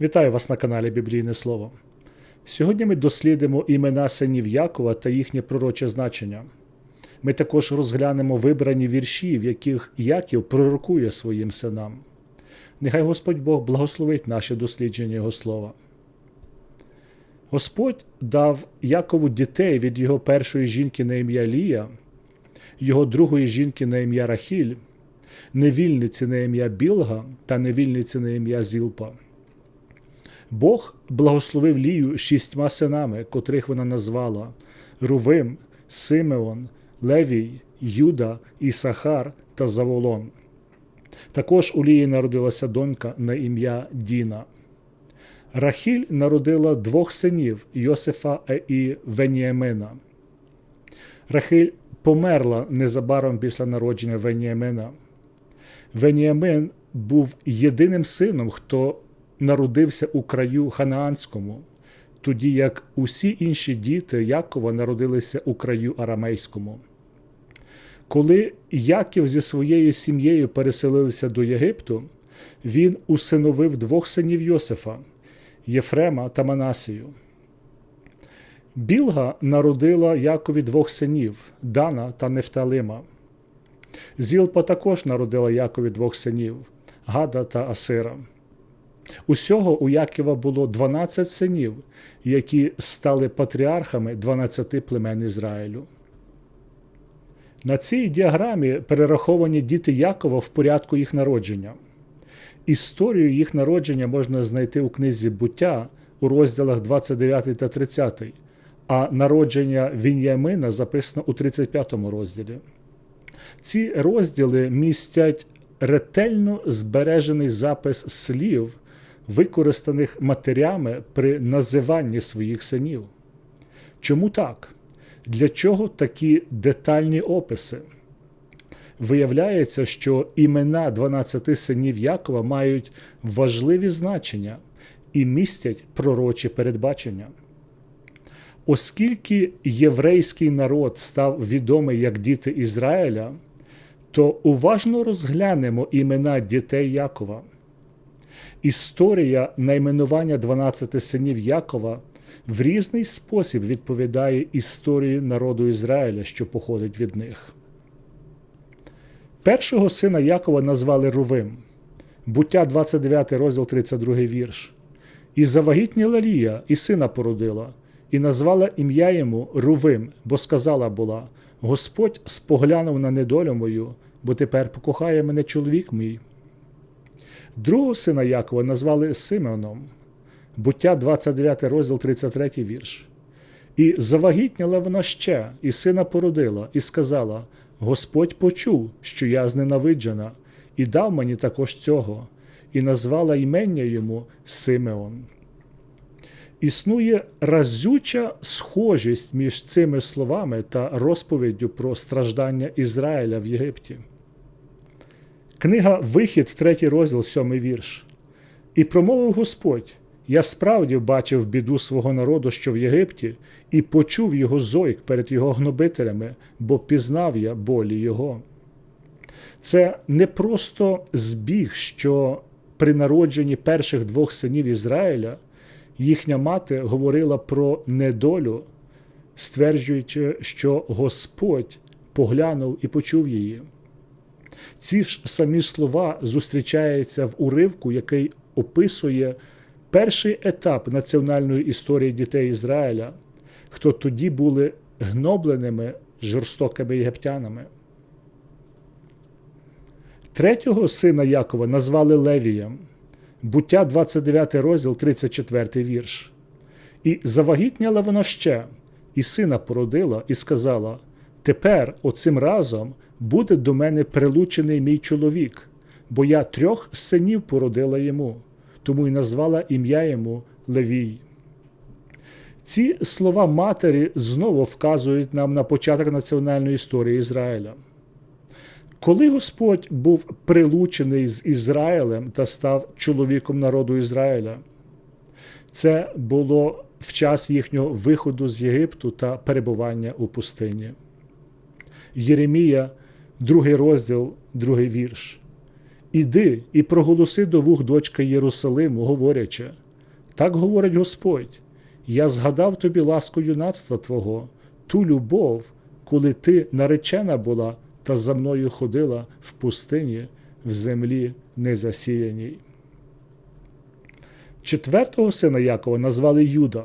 Вітаю вас на каналі Біблійне Слово. Сьогодні ми дослідимо імена синів Якова та їхнє пророче значення. Ми також розглянемо вибрані вірші, в яких Яків пророкує своїм синам. Нехай Господь Бог благословить наше дослідження Його слова. Господь дав Якову дітей від його першої жінки на ім'я Лія, його другої жінки на ім'я Рахіль, невільниці на ім'я Білга та невільниці на ім'я Зілпа. Бог благословив Лію шістьма синами, котрих вона назвала Рувим, Симеон, Левій, Юда, Ісахар та Заволон. Також у Лії народилася донька на ім'я Діна. Рахіль народила двох синів Йосифа і Веніамина. Рахиль померла незабаром після народження Веніамина. Веніамин був єдиним сином, хто народився у краю Ханаанському, тоді як усі інші діти Якова народилися у краю Арамейському. Коли Яків зі своєю сім'єю переселилися до Єгипту, він усиновив двох синів Йосифа Єфрема та Манасію. Білга народила Якові двох синів Дана та Нефталима. Зілпа також народила Якові двох синів Гада та Асира. Усього у Якова було 12 синів, які стали патріархами 12 племен Ізраїлю. На цій діаграмі перераховані діти Якова в порядку їх народження. Історію їх народження можна знайти у книзі буття у розділах 29 та 30, а народження Він'ямина записано у 35 розділі. Ці розділи містять ретельно збережений запис слів, використаних матерями при називанні своїх синів. Чому так? Для чого такі детальні описи? Виявляється, що імена 12 синів Якова мають важливі значення і містять пророчі передбачення. Оскільки єврейський народ став відомий як діти Ізраїля, то уважно розглянемо імена дітей Якова. Історія найменування 12 синів Якова в різний спосіб відповідає історії народу Ізраїля, що походить від них. Першого сина Якова назвали Рувим, буття 29 розділ 32 вірш. І завагітніла Лія, і сина породила, і назвала ім'я йому Рувим, бо сказала була: Господь споглянув на недолю мою, бо тепер покохає мене чоловік мій. Другого сина Якова назвали Симеоном, буття 29 розділ 33 вірш. І завагітніла вона ще, і сина породила, і сказала: Господь почув, що я зненавиджена, і дав мені також цього, і назвала імення йому Симеон. Існує разюча схожість між цими словами та розповіддю про страждання Ізраїля в Єгипті. Книга Вихід, третій розділ, сьомий вірш. І промовив Господь: Я справді бачив біду свого народу, що в Єгипті, і почув його зойк перед його гнобителями, бо пізнав я болі його. Це не просто збіг, що при народженні перших двох синів Ізраїля їхня мати говорила про недолю, стверджуючи, що Господь поглянув і почув її. Ці ж самі слова зустрічаються в уривку, який описує перший етап національної історії дітей Ізраїля, хто тоді були гнобленими жорстокими єгиптянами. Третього сина Якова назвали Левієм, буття 29 розділ, 34 вірш. І завагітняла вона ще, і сина породила, і сказала: Тепер, оцим разом, буде до мене прилучений мій чоловік, бо я трьох синів породила йому, тому й назвала ім'я йому Левій. Ці слова матері знову вказують нам на початок національної історії Ізраїля. Коли Господь був прилучений з Ізраїлем та став чоловіком народу Ізраїля, це було в час їхнього виходу з Єгипту та перебування у пустині. Єремія, другий розділ, другий вірш. Іди і проголоси до вух дочка Єрусалиму, говорячи: Так говорить Господь: я згадав тобі ласку юнацтва Твого, ту любов, коли ти наречена була та за мною ходила в пустині, в землі незасіяній. Четвертого сина Якова назвали Юда,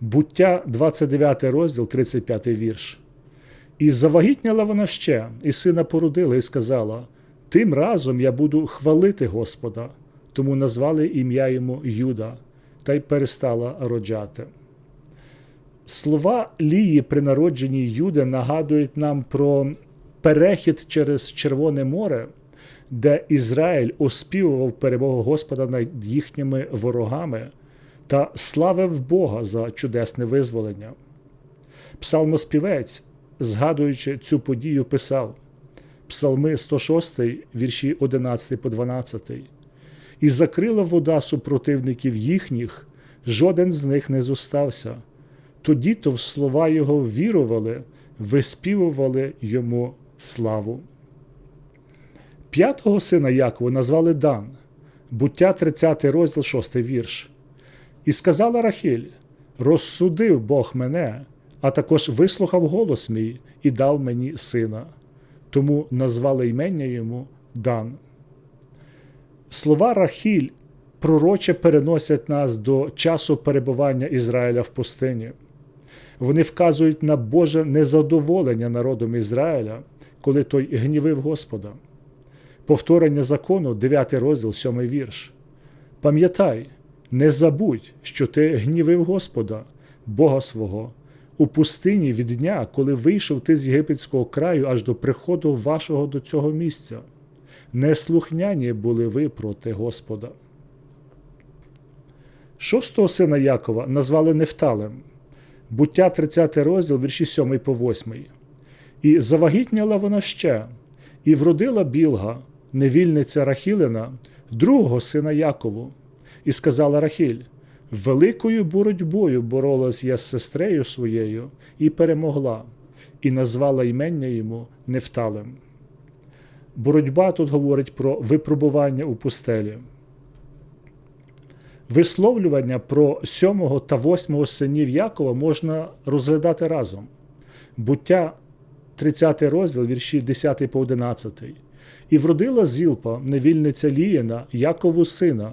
буття 29 розділ, 35 вірш. І завагітняла вона ще, і сина породила, і сказала: Тим разом я буду хвалити Господа, тому назвали ім'я йому Юда, та й перестала роджати. Слова Лії при народженні Юди нагадують нам про перехід через Червоне море, де Ізраїль оспівував перемогу Господа над їхніми ворогами та славив Бога за чудесне визволення. Псалмоспівець, згадуючи цю подію, писав Псалми 106, вірші 11 по 12. І закрила вода супротивників їхніх, жоден з них не зостався. Тоді то в слова його вірували, виспівували йому славу. П'ятого сина Якова назвали Дан, буття 30 розділ 6 вірш. І сказала Рахіль: Розсудив Бог мене, а також вислухав голос мій і дав мені сина. Тому назвали ймення йому Дан. Слова Рахіль пророче переносять нас до часу перебування Ізраїля в пустині. Вони вказують на Боже незадоволення народом Ізраїля, коли той гнівив Господа. Повторення закону, 9 розділ, 7 вірш. Пам'ятай, не забудь, що ти гнівив Господа, Бога свого, у пустині від дня, коли вийшов ти з єгипетського краю аж до приходу вашого до цього місця. Неслухняні були ви проти Господа. Шостого сина Якова назвали Нефталем, буття 30 розділ, вірші 7 по 8. І завагітняла вона ще, і вродила білга, невільниця Рахілина, другого сина Якову, і сказала Рахіль: Великою боротьбою боролась я з сестрею своєю і перемогла, і назвала ймення йому Нефталем. Боротьба тут говорить про випробування у пустелі. Висловлювання про сьомого та восьмого синів Якова можна розглядати разом. Буття 30 розділ, вірші 10 по 11. І вродила Зілпа, невільниця Ліїна, Якову сина,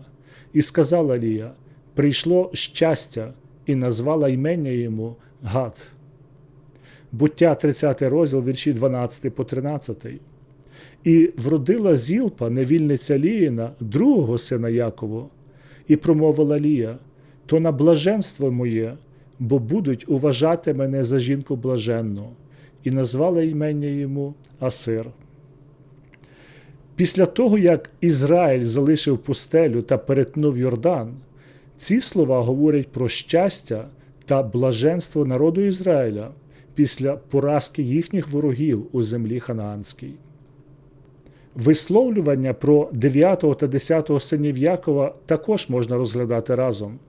і сказала Лія: Прийшло щастя, і назвала ймення йому Гад. Буття 30 розділ, вірші 12 по 13. І вродила Зілпа, невільниця Ліїна, другого сина Якову, і промовила Лія: то на блаженство моє, бо будуть уважати мене за жінку блаженну, і назвала імення йому Асир. Після того, як Ізраїль залишив пустелю та перетнув Йордан, ці слова говорять про щастя та блаженство народу Ізраїля після поразки їхніх ворогів у землі Ханаанській. Висловлювання про 9 та 10 синів Якова також можна розглядати разом.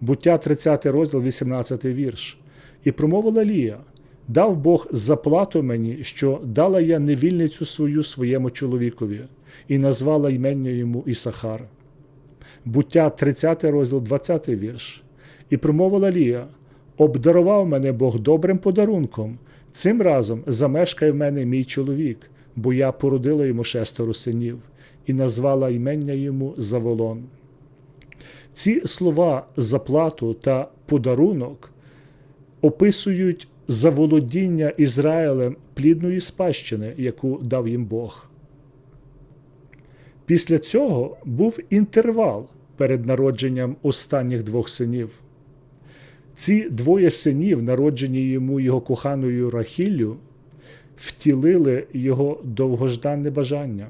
Буття 30 розділ, 18 вірш. І промовила Лія: Дав Бог заплату мені, що дала я невільницю свою своєму чоловікові, і назвала ймення йому Ісахар. Буття 30 розділ, 20 вірш. І промовила Лія: Обдарував мене Бог добрим подарунком, цим разом замешкає в мене мій чоловік бо я породила йому шестеро синів і назвала ймення йому Заволон. Ці слова заплату та подарунок описують заволодіння Ізраїлем плідної спадщини, яку дав їм Бог. Після цього був інтервал перед народженням останніх двох синів. Ці двоє синів, народжені йому його коханою Рахіллю, втілили його довгожданне бажання.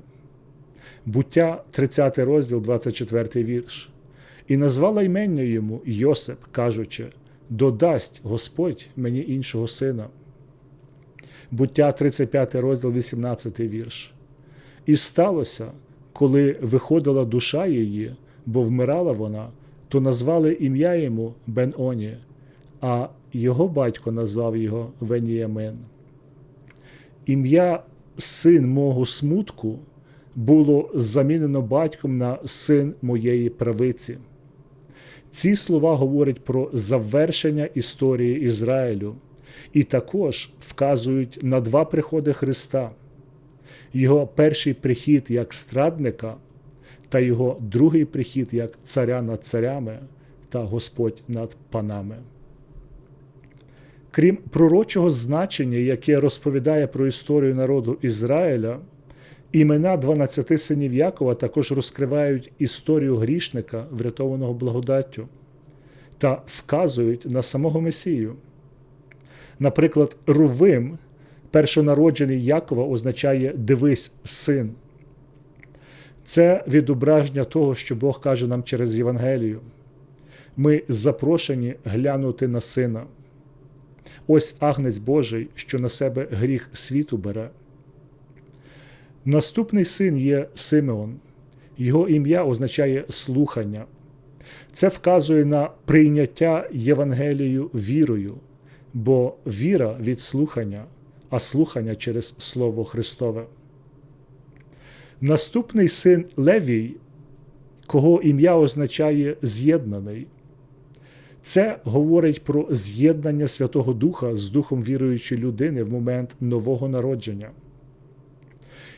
Буття 30 розділ, 24 вірш. І назвала ймення йому Йосип, кажучи: Додасть Господь мені іншого сина. Буття 35 розділ, 18 вірш. І сталося, коли виходила душа її, бо вмирала вона, то назвали ім'я йому Бен-Оні, а його батько назвав його Веніямин ім'я син мого смутку було замінено батьком на син моєї правиці. Ці слова говорять про завершення історії Ізраїлю і також вказують на два приходи Христа: Його перший прихід як страдника та його другий прихід як царя над царями та Господь над панами. Крім пророчого значення, яке розповідає про історію народу Ізраїля, імена 12 синів Якова також розкривають історію грішника, врятованого благодаттю, та вказують на самого Месію. Наприклад, Рувим, першонароджений Якова, означає дивись, син. Це відображення того, що Бог каже нам через Євангелію. Ми запрошені глянути на сина. Ось агнець Божий, що на себе гріх світу бере. Наступний син є Симеон. Його ім'я означає слухання. Це вказує на прийняття Євангелію вірою, бо віра від слухання, а слухання через Слово Христове. Наступний син Левій, кого ім'я означає з'єднаний. Це говорить про з'єднання Святого Духа з Духом віруючої людини в момент нового народження.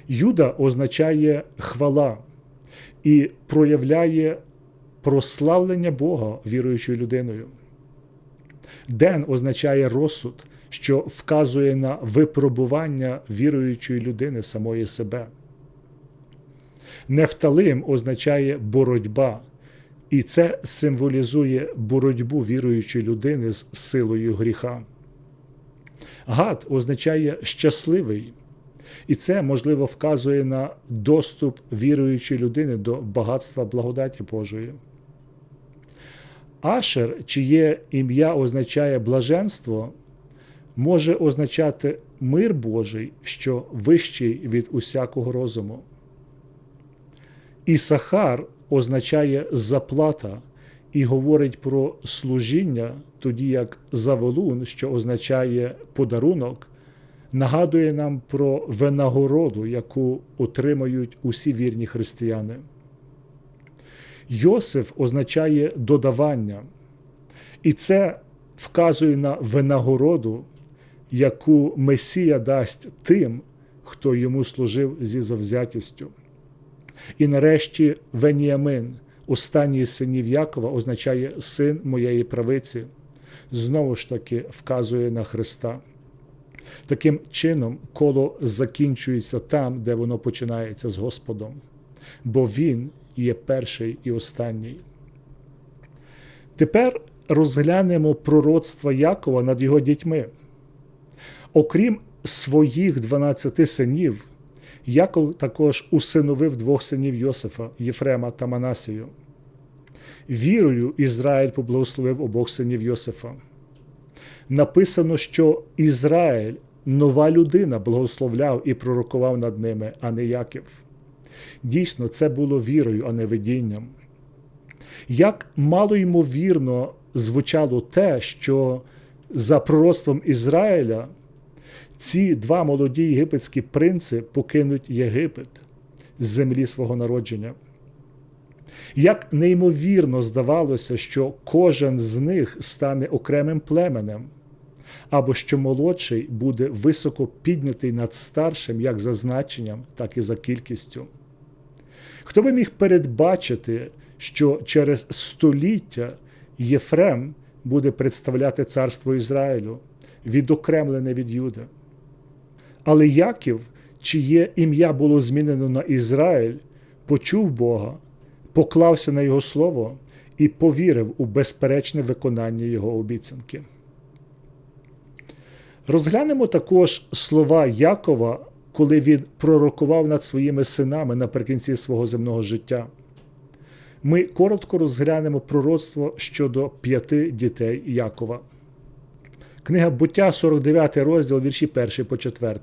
Юда означає хвала і проявляє прославлення Бога віруючою людиною. Ден означає розсуд, що вказує на випробування віруючої людини самої себе. Нефталим означає боротьба, і це символізує боротьбу віруючої людини з силою гріха. Гад означає щасливий, і це, можливо, вказує на доступ віруючої людини до багатства благодаті Божої. Ашер, чиє ім'я означає блаженство, може означати мир Божий, що вищий від усякого розуму. Ісахар означає заплата і говорить про служіння, тоді як заволун, що означає подарунок, нагадує нам про винагороду, яку отримають усі вірні християни. Йосиф означає додавання, і це вказує на винагороду, яку Месія дасть тим, хто йому служив зі завзятістю. І нарешті Веніамин, останній з синів Якова, означає син моєї правиці, знову ж таки вказує на Христа. Таким чином, коло закінчується там, де воно починається з Господом, бо Він є перший і останній. Тепер розглянемо пророцтва Якова над його дітьми. Окрім своїх 12 синів, Яков також усиновив двох синів Йосифа Єфрема та Манасію. Вірою Ізраїль поблагословив обох синів Йосифа. Написано, що Ізраїль, нова людина, благословляв і пророкував над ними, а не Яків. Дійсно, це було вірою, а не видінням. Як мало ймовірно звучало те, що за пророцтвом Ізраїля ці два молоді єгипетські принци покинуть Єгипет з землі свого народження. Як неймовірно здавалося, що кожен з них стане окремим племенем, або що молодший буде високо піднятий над старшим як за значенням, так і за кількістю. Хто би міг передбачити, що через століття Єфрем буде представляти царство Ізраїлю, відокремлене від Юда? Але Яків, чиє ім'я було змінено на Ізраїль, почув Бога, поклався на Його слово і повірив у безперечне виконання Його обіцянки. Розглянемо також слова Якова, коли він пророкував над своїми синами наприкінці свого земного життя. Ми коротко розглянемо пророцтво щодо п'яти дітей Якова. Книга буття, 49 розділ, вірші 1 по 4.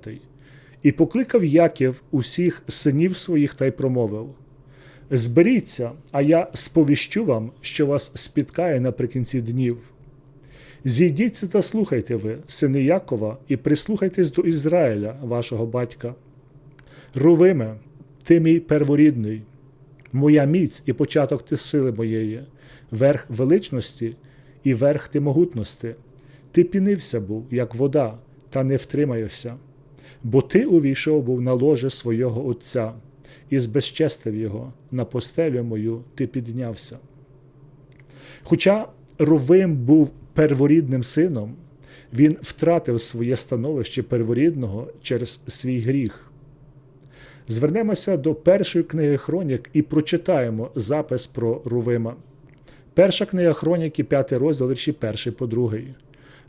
І покликав Яків усіх синів своїх та й промовив: Зберіться, а я сповіщу вам, що вас спіткає наприкінці днів. Зійдіться та слухайте ви, сини Якова, і прислухайтесь до Ізраїля, вашого батька. Рувиме, ти мій перворідний, моя міць і початок ти сили моєї, верх величності і верх ти могутності. Ти пінився був, як вода, та не втримаєшся, бо ти увійшов був на ложе свого Отця і збезчестив його, на постелю мою ти піднявся. Хоча Рувим був перворідним сином, він втратив своє становище перворідного через свій гріх. Звернемося до першої книги Хронік і прочитаємо запис про Рувима. Перша книга Хроніки, п'ятий розділ, вірші перший по другий.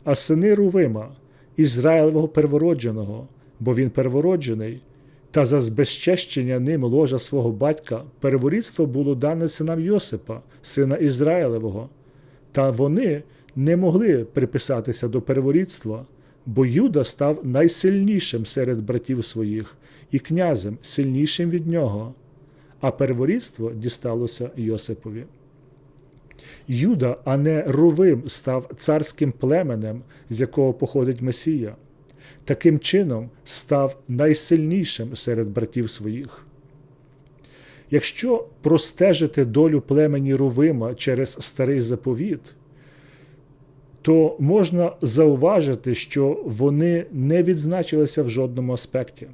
А сини Рувима, Ізраїлевого первородженого, бо він первороджений, та за збезчещення ним ложа свого батька перворідство було дане синам Йосипа, сина Ізраїлевого, та вони не могли приписатися до перворідства, бо Юда став найсильнішим серед братів своїх і князем сильнішим від нього, а перворідство дісталося Йосипові. Юда, а не Рувим, став царським племенем, з якого походить Месія. Таким чином став найсильнішим серед братів своїх. Якщо простежити долю племені Рувима через старий заповіт, то можна зауважити, що вони не відзначилися в жодному аспекті.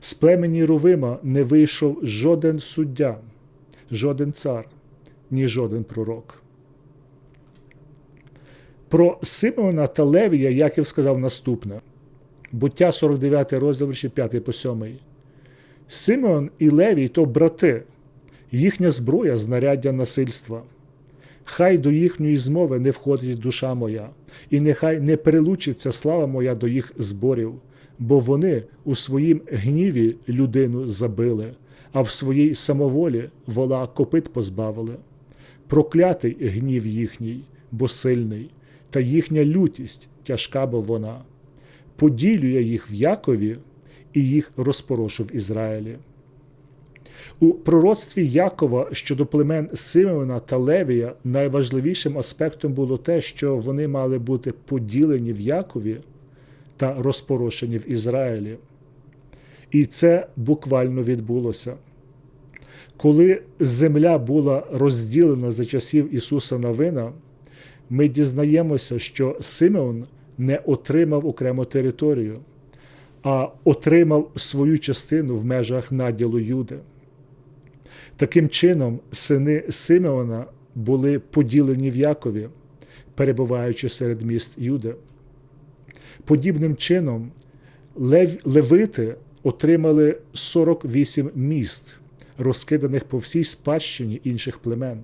З племені Рувима не вийшов жоден суддя, жоден цар, ні жоден пророк. Про Симеона та Левія Яків сказав наступне: буття 49 розділ вірші 5 по 7. Симеон і Левій то брати, їхня зброя знаряддя насильства. Хай до їхньої змови не входить душа моя, і нехай не перелучиться слава моя до їх зборів, бо вони у своїм гніві людину забили, а в своїй самоволі вола копит позбавили. Проклятий гнів їхній, бо сильний, та їхня лютість тяжка, бо вона. Поділю я їх в Якові і їх розпорошу в Ізраїлі. У пророцтві Якова щодо племен Симеона та Левія найважливішим аспектом було те, що вони мали бути поділені в Якові та розпорошені в Ізраїлі. І це буквально відбулося. Коли земля була розділена за часів Ісуса Навина, ми дізнаємося, що Симеон не отримав окрему територію, а отримав свою частину в межах наділу Юди. Таким чином, сини Симеона були поділені в Якові, перебуваючи серед міст Юди. Подібним чином, лев, левити отримали 48 міст, розкиданих по всій спадщині інших племен.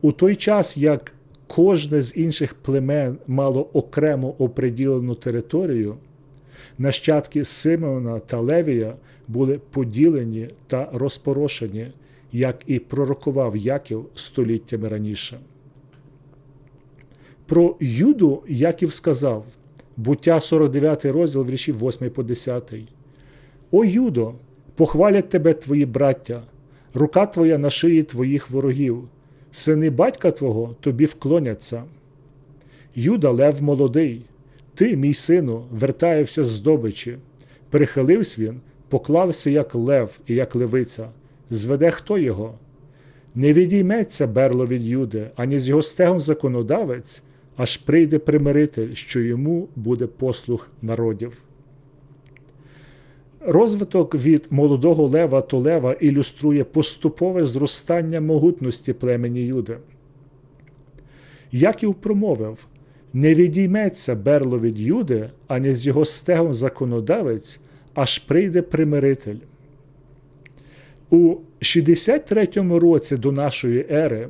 У той час, як кожне з інших племен мало окремо оприділену територію, нащадки Симеона та Левія були поділені та розпорошені, як і пророкував Яків століттями раніше. Про Юду Яків сказав, буття 49 розділ вірші 8 по 10. О Юдо, похвалять тебе твої браття, рука твоя на шиї твоїх ворогів, сини батька Твого тобі вклоняться. Юда лев молодий, ти, мій сину, вертаєвся з здобичі. Прихилився він, поклався, як лев і як левиця. Зведе хто його? Не відійметься берло від Юди, ані з його стегом законодавець, аж прийде примиритель, що йому буде послух народів. Розвиток від молодого лева до лева ілюструє поступове зростання могутності племені Юди. Яків промовив не відійметься берло від Юди, ані з його стегом законодавець, аж прийде примиритель. У 63 році до нашої ери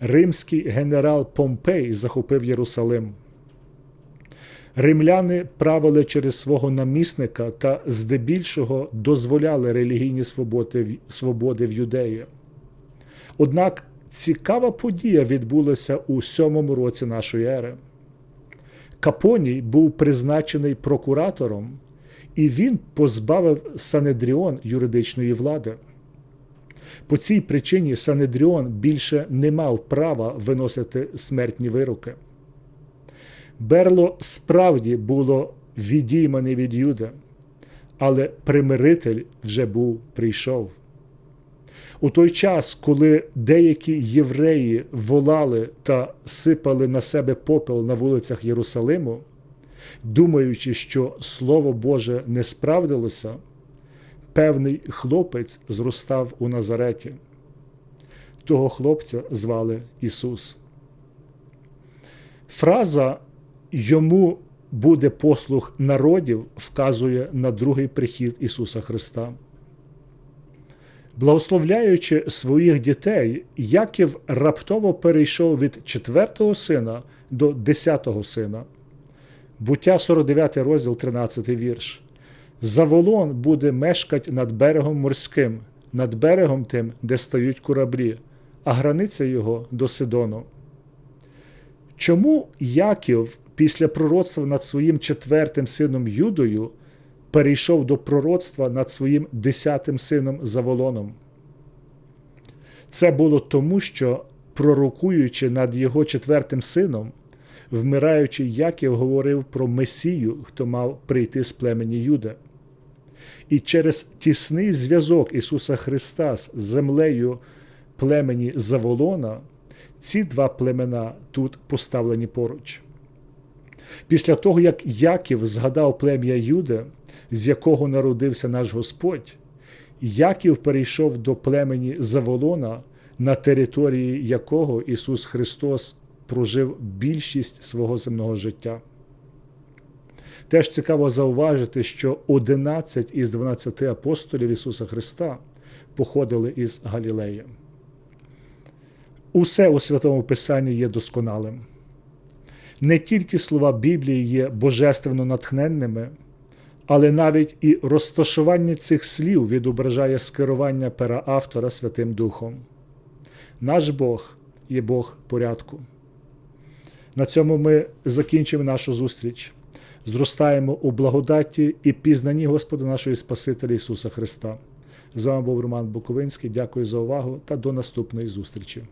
римський генерал Помпей захопив Єрусалим. Римляни правили через свого намісника та здебільшого дозволяли релігійні свободи, свободи в юдеї. Однак цікава подія відбулася у сьомому році нашої ери. Капоній був призначений прокуратором, і він позбавив Санедріон юридичної влади. По цій причині Санедріон більше не мав права виносити смертні вироки. Берло справді було відіймане від Юда, але примиритель вже був прийшов. У той час, коли деякі євреї волали та сипали на себе попел на вулицях Єрусалиму, думаючи, що Слово Боже не справдилося, певний хлопець зростав у Назареті. Того хлопця звали Ісус. Фраза йому буде послуг народів вказує на другий прихід Ісуса Христа. Благословляючи своїх дітей, Яків раптово перейшов від четвертого сина до десятого сина. Буття 49 розділ, 13 вірш. Заволон буде мешкать над берегом морським, над берегом тим, де стають кораблі, а границя його до Сидону. Чому Яків після пророцтва над своїм четвертим сином Юдою перейшов до пророцтва над своїм десятим сином Заволоном? Це було тому, що, пророкуючи над його четвертим сином, вмираючи Яків говорив про Месію, хто мав прийти з племені Юда. І через тісний зв'язок Ісуса Христа з землею племені Заволона, ці два племена тут поставлені поруч. Після того, як Яків згадав плем'я Юда, з якого народився наш Господь, Яків перейшов до племені Заволона, на території якого Ісус Христос прожив більшість свого земного життя. Теж цікаво зауважити, що 11 із 12 апостолів Ісуса Христа походили із Галілеї. Усе у Святому Писанні є досконалим. Не тільки слова Біблії є божественно натхненними, але навіть і розташування цих слів відображає скерування пера автора Святим Духом. Наш Бог є Бог порядку. На цьому ми закінчимо нашу зустріч. Зростаємо у благодаті і пізнанні Господа нашого Спасителя Ісуса Христа. З вами був Роман Буковинський. Дякую за увагу та до наступної зустрічі.